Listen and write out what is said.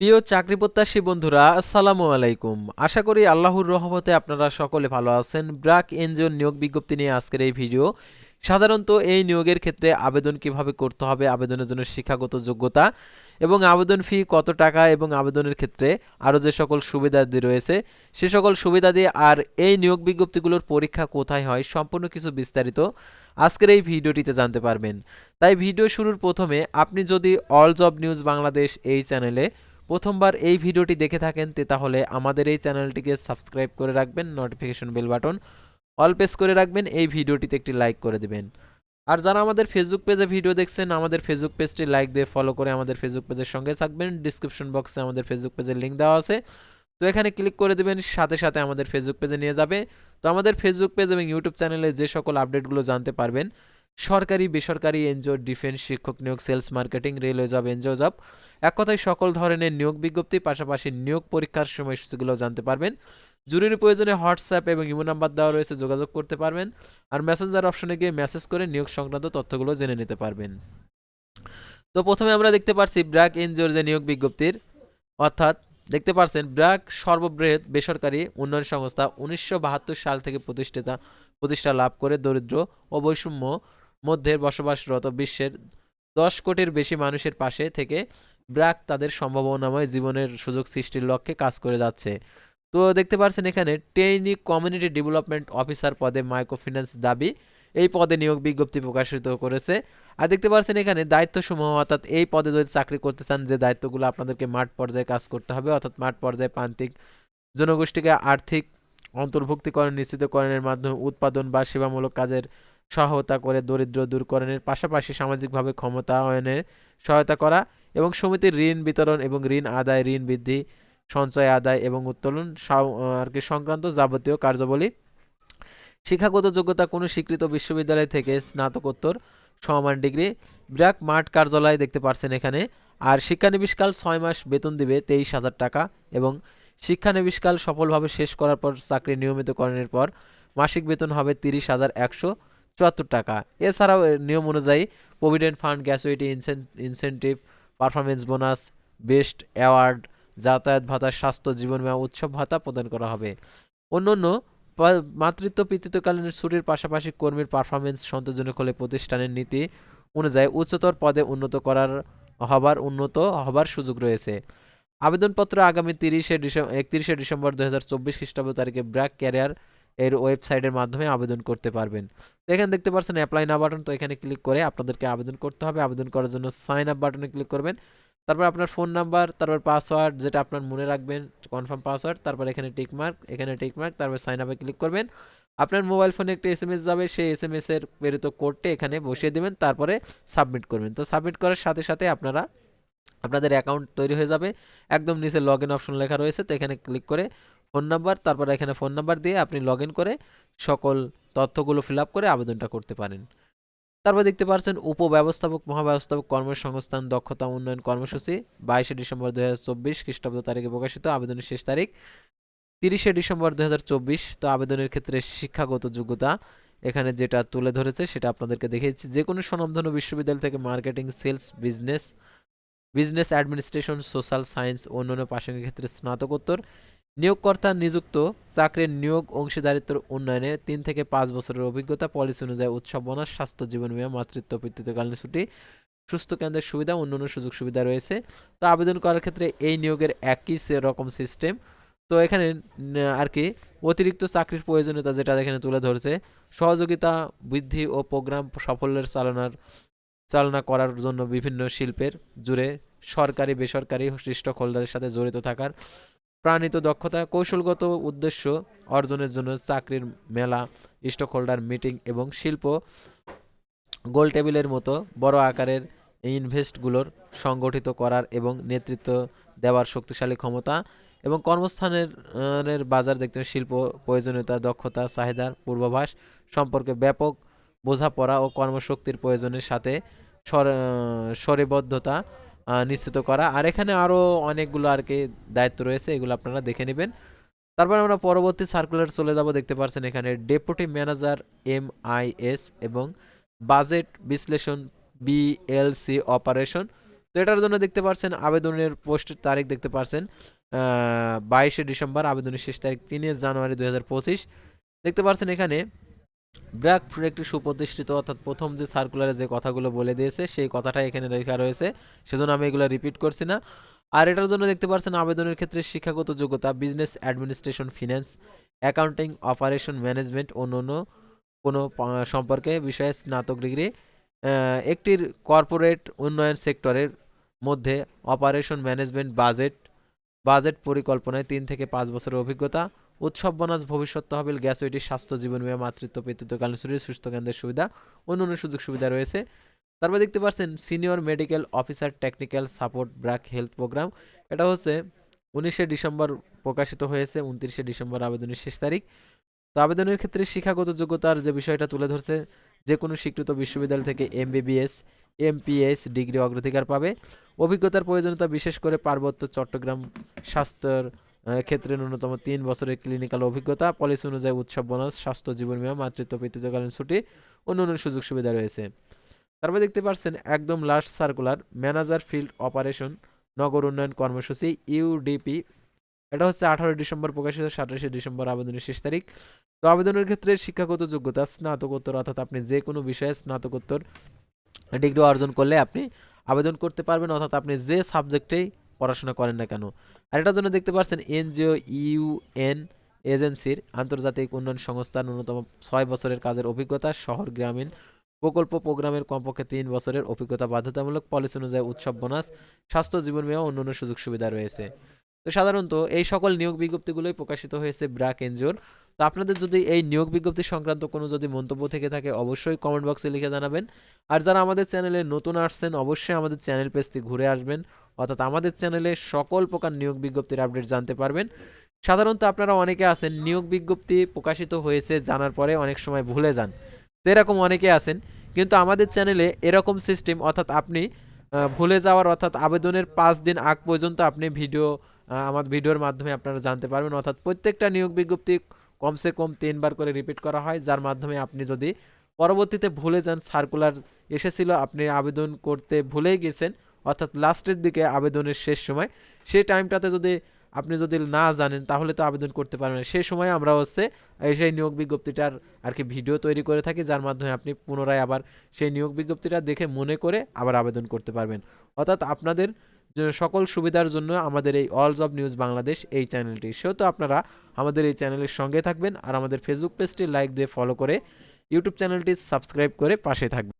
প্রিয় চাকরি প্রত্যাশী বন্ধুরা, আসসালামু আলাইকুম। আশা করি আল্লাহর রহমতে আপনারা সকলে ভালো আছেন। ব্র্যাক এনজিওর নিয়োগ বিজ্ঞপ্তি নিয়ে আজকের এই ভিডিও। সাধারণত এই নিয়োগের ক্ষেত্রে আবেদন কীভাবে করতে হবে, আবেদনের জন্য শিক্ষাগত যোগ্যতা এবং আবেদন ফি কত টাকা এবং আবেদনের ক্ষেত্রে আরও যে সকল সুবিধাদি রয়েছে, সে সকল সুবিধাদি আর এই নিয়োগ বিজ্ঞপ্তিগুলোর পরীক্ষা কোথায় হয় সম্পূর্ণ কিছু বিস্তারিত আজকের এই ভিডিওটিতে জানতে পারবেন। তাই ভিডিও শুরুর প্রথমে আপনি যদি অল জব নিউজ বাংলাদেশ এই চ্যানেলে প্রথমবার এই ভিডিওটি দেখে থাকেন, তে তাহলে আমাদের এই চ্যানেলটিকে সাবস্ক্রাইব করে রাখবেন notification bell button all press করে রাখবেন, এই ভিডিওটিতে একটি লাইক করে দেবেন। আর যারা আমাদের ফেসবুক পেজে ভিডিও দেখছেন, আমাদের ফেসবুক পেজটি লাইক দিয়ে ফলো করে আমাদের ফেসবুক পেজের সঙ্গে থাকবেন ডিসক্রিপশন বক্সে আমাদের ফেসবুক পেজের লিঙ্ক দেওয়া আছে। তো এখানে ক্লিক করে দেবেন, সাথে সাথে আমাদের ফেসবুক পেজে নিয়ে যাবে। তো আমাদের ফেসবুক পেজ এবং ইউটিউব চ্যানেলে যে সকল আপডেটগুলো জানতে পারবেন সরকারি, বেসরকারি এনজিও, ডিফেন্স শিক্ষক নিয়োগ, sales marketing, railway job, NGO job, এক কথায় সকল ধরনের নিয়োগ বিজ্ঞপ্তি, পাশাপাশি নিয়োগ পরীক্ষার সময়সূচিগুলো জানতে পারবেন। জরুরি প্রয়োজনে হোয়াটসঅ্যাপ এবং ইমো নাম্বার দেওয়া রয়েছে, যোগাযোগ করতে পারবেন। আর মেসেঞ্জার অপশনে গিয়ে মেসেজ করে নিয়োগ সংক্রান্ত তথ্যগুলো জেনে নিতে পারবেন। তো প্রথমে আমরা দেখতে পাচ্ছি ব্র্যাক এনজিওর যে নিয়োগ বিজ্ঞপ্তির। অর্থাৎ দেখতে পাচ্ছেন ব্র্যাক সর্ববৃহৎ বেসরকারি উন্নয়ন সংস্থা উনিশশো বাহাত্তর সাল থেকে প্রতিষ্ঠিতা, প্রতিষ্ঠা লাভ করে, দরিদ্র ও বৈষম্য মধ্যে বসবাসরত বিশ্বের দশ কোটির বেশি মানুষের পাশে থেকে ব্র্যাক তাদের সম্ভাবনাময় জীবনের সুযোগ সৃষ্টির লক্ষ্যে কাজ করে যাচ্ছে। তো দেখতে পাচ্ছেন এখানে টেইনি কমিউনিটি ডেভেলপমেন্ট অফিসার পদে মাইক্রো ফিন্যান্স দাবি, এই পদে নিয়োগ বিজ্ঞপ্তি প্রকাশিত করেছে। আর দেখতে পাচ্ছেন এখানে, দায়িত্বসমূহ অর্থাৎ এই পদে যদি চাকরি করতে চান, যে দায়িত্বগুলো আপনাদেরকে মাঠ পর্যায়ে কাজ করতে হবে, অর্থাৎ মাঠ পর্যায়ে প্রান্তিক জনগোষ্ঠীকে আর্থিক অন্তর্ভুক্তিকরণ, নিশ্চিতকরণের মাধ্যমে উৎপাদন বা সেবামূলক কাজের সহায়তা করে দরিদ্র দূরকরণের পাশাপাশি সামাজিকভাবে ক্ষমতায়নের সহায়তা করা এবং সমিতির ঋণ বিতরণ এবং ঋণ আদায়, ঋণ বৃদ্ধি, সঞ্চয় আদায় এবং উত্তোলন আর কি সংক্রান্ত যাবতীয় কার্যাবলী। শিক্ষাগত যোগ্যতা কোনো স্বীকৃত বিশ্ববিদ্যালয় থেকে স্নাতকোত্তর সমান ডিগ্রি। ব্র্যাক মাঠ কার্যালয় দেখতে পারছেন এখানে। আর শিক্ষানবিশকাল ছয় মাস বেতন দিবে তেইশ হাজার টাকা এবং শিক্ষানবিশকাল সফলভাবে শেষ করার পর চাকরি নিয়মিতকরণের পর মাসিক বেতন হবে তিরিশ হাজার একশো। চুয়াত্তর টাকা। এছাড়াও নিয়ম অনুযায়ী provident fund gratuity incentive performance bonus best award যাতায়াত ভাতা, স্বাস্থ্য, জীবন বীমা, উৎসব ভাতা প্রদান করা হবে। অন্যান্য মাতৃত্ব পিতৃত্বকালীন ছুটির পাশাপাশি কর্মীর পারফরমেন্স সন্তোষজনক হলে প্রতিষ্ঠানের নীতি অনুযায়ী উচ্চতর পদে উন্নত করার হবার, উন্নত হবার সুযোগ রয়েছে। আবেদনপত্র আগামী তিরিশে ডিসেম্বর একত্রিশে ডিসেম্বর দু হাজার চব্বিশ খ্রিস্টাব্দ তারিখে ব্র্যাক ক্যারিয়ার এর ওয়েবসাইটের মাধ্যমে আবেদন করতে পারবেন। তো এখানে দেখতে পাচ্ছেন অ্যাপ্লাই না বাটন তো এখানে ক্লিক করে আপনাদেরকে আবেদন করতে হবে। আবেদন করার জন্য সাইন আপ বাটনে ক্লিক করবেন। তারপর আপনার ফোন নাম্বার তারপর পাসওয়ার্ড যেটা আপনার মনে রাখবেন কনফার্ম পাসওয়ার্ড তারপর এখানে টিকমার্ক এখানে টিকমার্ক তারপর সাইন আপে ক্লিক করবেন। আপনার মোবাইল ফোনে একটি এস এম এস যাবে, সেই এস এম এস এর প্রেরিত কোডটি এখানে বসিয়ে দেবেন, তারপরে সাবমিট করবেন। তো সাবমিট করার সাথে সাথে আপনারা, আপনাদের অ্যাকাউন্ট তৈরি হয়ে যাবে। একদম নিচে লগ ইন অপশন লেখা রয়েছে, তো এখানে ক্লিক করে ফোন নাম্বার, তারপর এখানে ফোন নাম্বার দিয়ে আপনি লগ করে সকল তথ্যগুলো ফিল করে আবেদনটা করতে পারেন। তারপর দেখতে পাচ্ছেন উপব্যবস্থাপক, মহাব্যবস্থাপক কর্মসংস্থান, দক্ষতা উন্নয়ন কর্মসূচি, বাইশে ডিসেম্বর দু হাজার চব্বিশ খ্রিস্টাব্দ তারিখে প্রকাশিত, আবেদনের শেষ তারিখ তিরিশে ডিসেম্বর দু হাজার চব্বিশ। তো আবেদনের ক্ষেত্রে শিক্ষাগত যোগ্যতা, এখানে যেটা তুলে ধরেছে সেটা আপনাদেরকে দেখিয়েছি। যে কোনো স্বনামধন্য বিশ্ববিদ্যালয় থেকে marketing, sales, business business administration, social science, অন্যান্য প্রাসঙ্গিক ক্ষেত্রে স্নাতকোত্তর নিয়োগকর্তা নিযুক্ত চাকরির নিয়োগ অংশীদারিত্বের উন্নয়নে তিন থেকে পাঁচ বছরের অভিজ্ঞতা, পলিসি অনুযায়ী উৎসব বোনাস স্বাস্থ্য জীবন বীমা মাতৃত্ব পিতৃত্বকালীন ছুটি, সুস্থ কেন্দ্রের সুবিধা অন্যান্য সুযোগ সুবিধা রয়েছে। তো আবেদন করার ক্ষেত্রে এই নিয়োগের একই রকম সিস্টেম। তো এখানে আর কি, অতিরিক্ত চাকরির প্রয়োজনীয়তা যেটা এখানে তুলে ধরেছে, সহযোগিতা, বৃদ্ধি ও প্রোগ্রাম সাফল্যের চালনার, চালনা করার জন্য বিভিন্ন শিল্পের জুড়ে সরকারি, বেসরকারি স্টক হোল্ডারের সাথে জড়িত থাকার প্রাণিত দক্ষতা, কৌশলগত উদ্দেশ্য অর্জনের জন্য চাকরির মেলা স্টক হোল্ডার মিটিং এবং শিল্প গোল টেবিলের মতো বড় আকারের ইনভেস্টগুলোর সংগঠিত করার এবং নেতৃত্ব দেওয়ার শক্তিশালী ক্ষমতা এবং কর্মস্থানের বাজার দেখতে শিল্প প্রয়োজনীয়তা, দক্ষতা, চাহিদার পূর্বাভাস সম্পর্কে ব্যাপক বোঝাপড়া ও কর্মশক্তির প্রয়োজনের সাথে সর- সরিবদ্ধতা নিশ্চিত করা। আর এখানে আরও অনেকগুলো আর কি দায়িত্ব রয়েছে, এগুলো আপনারা দেখে নেবেন। তারপর আমরা পরবর্তী সার্কুলার চলে যাব, দেখতে পাচ্ছেন এখানে deputy manager M I S এবং বাজেট বিশ্লেষণ বিএলসি অপারেশন তো এটার জন্য দেখতে পাচ্ছেন আবেদনের পোস্টের তারিখ দেখতে পাচ্ছেন বাইশে ডিসেম্বর, আবেদনের শেষ তারিখ তিনে জানুয়ারি দু হাজার পঁচিশ। দেখতে পাচ্ছেন এখানে ব্র্যাক একটি সুপ্রতিষ্ঠিত, অর্থাৎ প্রথম যে সার্কুলারে যে কথাগুলো বলে দিয়েছে, সেই কথাটা এখানে লেখা রয়েছে। সেজন্য আমি এগুলো রিপিট করছি না। আর এটার জন্য দেখতে পাচ্ছেন, আবেদনের ক্ষেত্রে শিক্ষাগত যোগ্যতা business administration finance accounting operation management অন্য অন্য কোনো সম্পর্কে বিষয়ে স্নাতক ডিগ্রি একটির কর্পোরেট উন্নয়ন সেক্টরের মধ্যে অপারেশন ম্যানেজমেন্ট বাজেট বাজেট পরিকল্পনায় তিন থেকে পাঁচ বছরের অভিজ্ঞতা উৎসব বোনাস, ভবিষ্যৎ তহবিল, গ্যাস, ওইটি, স্বাস্থ্য, জীবন বিমা, মাতৃত্ব, পিতৃত্বকালীন শরীর, সুস্থ কেন্দ্রের সুবিধা অন্যান্য সুযোগ সুবিধা রয়েছে। তারপর দেখতে পাচ্ছেন senior medical officer, technical support, BRAC health programme. এটা হচ্ছে উনিশে ডিসেম্বর প্রকাশিত হয়েছে, উনত্রিশে ডিসেম্বর আবেদনের শেষ তারিখ। তো আবেদনের ক্ষেত্রে শিক্ষাগত যোগ্যতার যে বিষয়টা তুলে ধরছে যে কোনো স্বীকৃত বিশ্ববিদ্যালয় থেকে এমবিবিএস, এমপিএস ডিগ্রি অগ্রাধিকার পাবে। অভিজ্ঞতার প্রয়োজনীয়তা বিশেষ করে পার্বত্য চট্টগ্রাম স্বাস্থ্যের ক্ষেত্রে ন্যূনতম তিন বছরের ক্লিনিক্যাল অভিজ্ঞতা পলিসি অনুযায়ী উৎসব বোনাস স্বাস্থ্য জীবন বীমা মাতৃত্ব পিতৃত্বকালীন ছুটি অন্যান্য সুযোগ সুবিধা রয়েছে। তারপর দেখতে পাচ্ছেন একদম last circular manager field operation নগর উন্নয়ন কর্মসূচি ইউডিপি এটা হচ্ছে আঠারো ডিসেম্বর প্রকাশিত, সাতাশে ডিসেম্বর আবেদনের শেষ তারিখ। তো আবেদনের ক্ষেত্রে শিক্ষাগত যোগ্যতা, স্নাতকোত্তর, অর্থাৎ আপনি যে কোনো বিষয়ে স্নাতকোত্তর ডিগ্রি অর্জন করলে আপনি আবেদন করতে পারবেন, অর্থাৎ আপনি যে সাবজেক্টেই পড়াশোনা করেন না কেন? আর এটার জন্য দেখতে পাচ্ছেন এনজিও ইউএন এজেন্সির আন্তর্জাতিক উন্নয়ন সংস্থা ন্যূনতম ছয় বছরের কাজের অভিজ্ঞতা, শহর গ্রামীণ প্রকল্প প্রোগ্রামের কমপক্ষে তিন বছরের অভিজ্ঞতা, বাধ্যতামূলক পলিসি অনুযায়ী উৎসব, বোনাস, স্বাস্থ্য, জীবন বীমা, অন্যান্য সুযোগ সুবিধা রয়েছে। তো সাধারণত এই সকল নিয়োগ বিজ্ঞপ্তিগুলোই প্রকাশিত হয়েছে ব্র্যাক এনজিওর। তো আপনাদের যদি এই নিয়োগ বিজ্ঞপ্তি সংক্রান্ত কোনো যদি মন্তব্য থেকে থাকে, অবশ্যই কমেন্ট বক্সে লিখে জানাবেন। আর যারা আমাদের চ্যানেলে নতুন আসছেন, অবশ্যই আমাদের চ্যানেল পেজটি ঘুরে আসবেন। অর্থাৎ আমাদের চ্যানেলে সকল প্রকার নিয়োগ বিজ্ঞপ্তির আপডেট জানতে পারবেন। সাধারণত আপনারা অনেকে আছেন, নিয়োগ বিজ্ঞপ্তি প্রকাশিত হয়েছে জানার পরে অনেক সময় ভুলে যান। তো এরকম অনেকে আছেন, কিন্তু আমাদের চ্যানেলে এরকম সিস্টেম, অর্থাৎ আপনি ভুলে যাওয়ার, অর্থাৎ আবেদনের পাঁচ দিন আগ পর্যন্ত আপনি ভিডিও আমার ভিডিওর মাধ্যমে আপনারা জানতে পারবেন। অর্থাৎ প্রত্যেকটা নিয়োগ বিজ্ঞপ্তি কমসে কম তিনবার করে রিপিট করা হয়, যার মাধ্যমে আপনি যদি পরবর্তীতে ভুলে যান, সার্কুলার এসেছিল, আপনি আবেদন করতে ভুলেই গেছেন অর্থাৎ লাস্টের দিকে আবেদনের শেষ সময়, সেই টাইমটাতে যদি আপনি যদি না জানেন, তাহলে তো আবেদন করতে পারবেন না। সেই সময় আমরা হচ্ছে এই সেই নিয়োগ বিজ্ঞপ্তিটার আর কি ভিডিও তৈরি করে থাকি, যার মাধ্যমে আপনি পুনরায় আবার সেই নিয়োগ বিজ্ঞপ্তিটা দেখে মনে করে আবার আবেদন করতে পারবেন। অর্থাৎ আপনাদের সকল সুবিধার জন্য আমাদের এই অল জব নিউজ বাংলাদেশ এই চ্যানেলটি, সেহেতু আপনারা আমাদের এই চ্যানেলের সঙ্গে থাকবেন আর আমাদের ফেসবুক পেজটি লাইক দিয়ে ফলো করে ইউটিউব চ্যানেলটি সাবস্ক্রাইব করে পাশে থাকবেন।